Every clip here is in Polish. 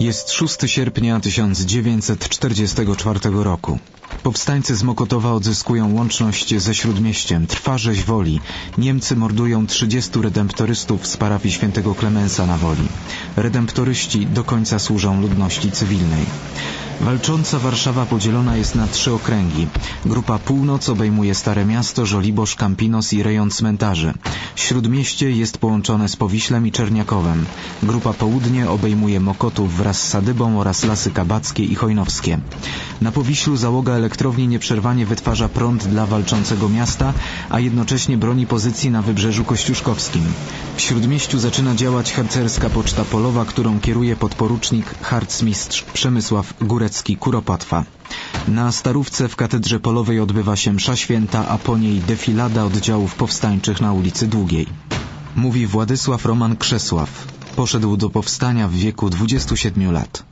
Jest 6 sierpnia 1944 roku. Powstańcy z Mokotowa odzyskują łączność ze Śródmieściem. Trwa rzeź woli. Niemcy mordują 30 redemptorystów z parafii świętego Klemensa na woli. Redemptoryści do końca służą ludności cywilnej. Walcząca Warszawa podzielona jest na trzy okręgi. Grupa Północ obejmuje Stare Miasto, Żoliborz, Campinos i rejon cmentarzy. Śródmieście jest połączone z Powiślem i Czerniakowem. Grupa Południe obejmuje Mokotów wraz z Sadybą oraz Lasy Kabackie i Chojnowskie. Na Powiślu załoga elektrowni nieprzerwanie wytwarza prąd dla walczącego miasta, a jednocześnie broni pozycji na Wybrzeżu Kościuszkowskim. W Śródmieściu zaczyna działać harcerska poczta polowa, którą kieruje podporucznik harcmistrz Przemysław Górecki-Kuropatwa. Na Starówce w katedrze polowej odbywa się msza święta, a po niej defilada oddziałów powstańczych na ulicy Długiej. Mówi Władysław Roman Krzesław. Poszedł do powstania w wieku 27 lat.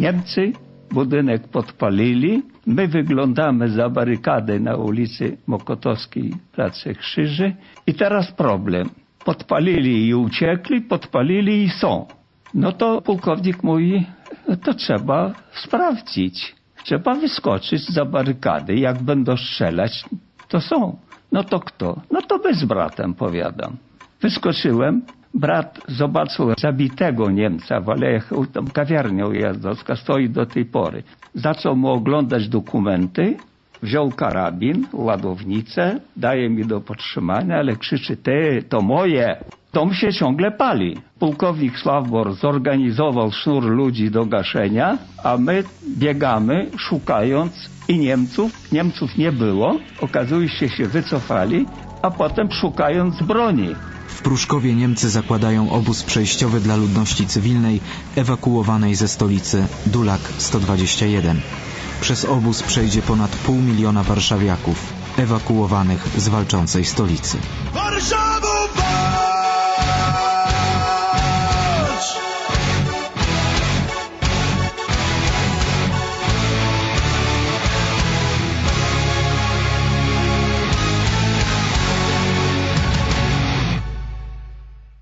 Niemcy budynek podpalili. My wyglądamy za barykadę na ulicy Mokotowskiej, Pracy Krzyży. I teraz problem. Podpalili i uciekli, podpalili i są. No to pułkownik no to trzeba sprawdzić. Trzeba wyskoczyć za barykady. Jak będą strzelać, to są. No to kto? No to my z bratem, powiadam. Wyskoczyłem. Brat zobaczył zabitego Niemca w Alejach, tam kawiarnia ujazdowska stoi do tej pory. Zaczął mu oglądać dokumenty, wziął karabin, ładownicę, daje mi do podtrzymania, ale krzyczy, ty, to moje. Dom się ciągle pali. Pułkownik Sławbor zorganizował sznur ludzi do gaszenia, a my biegamy, szukając i Niemców. Niemców nie było, okazuje się, się wycofali, a potem szukając broni. W Pruszkowie Niemcy zakładają obóz przejściowy dla ludności cywilnej ewakuowanej ze stolicy Dulak 121. Przez obóz przejdzie ponad pół miliona warszawiaków ewakuowanych z walczącej stolicy. Warszawo!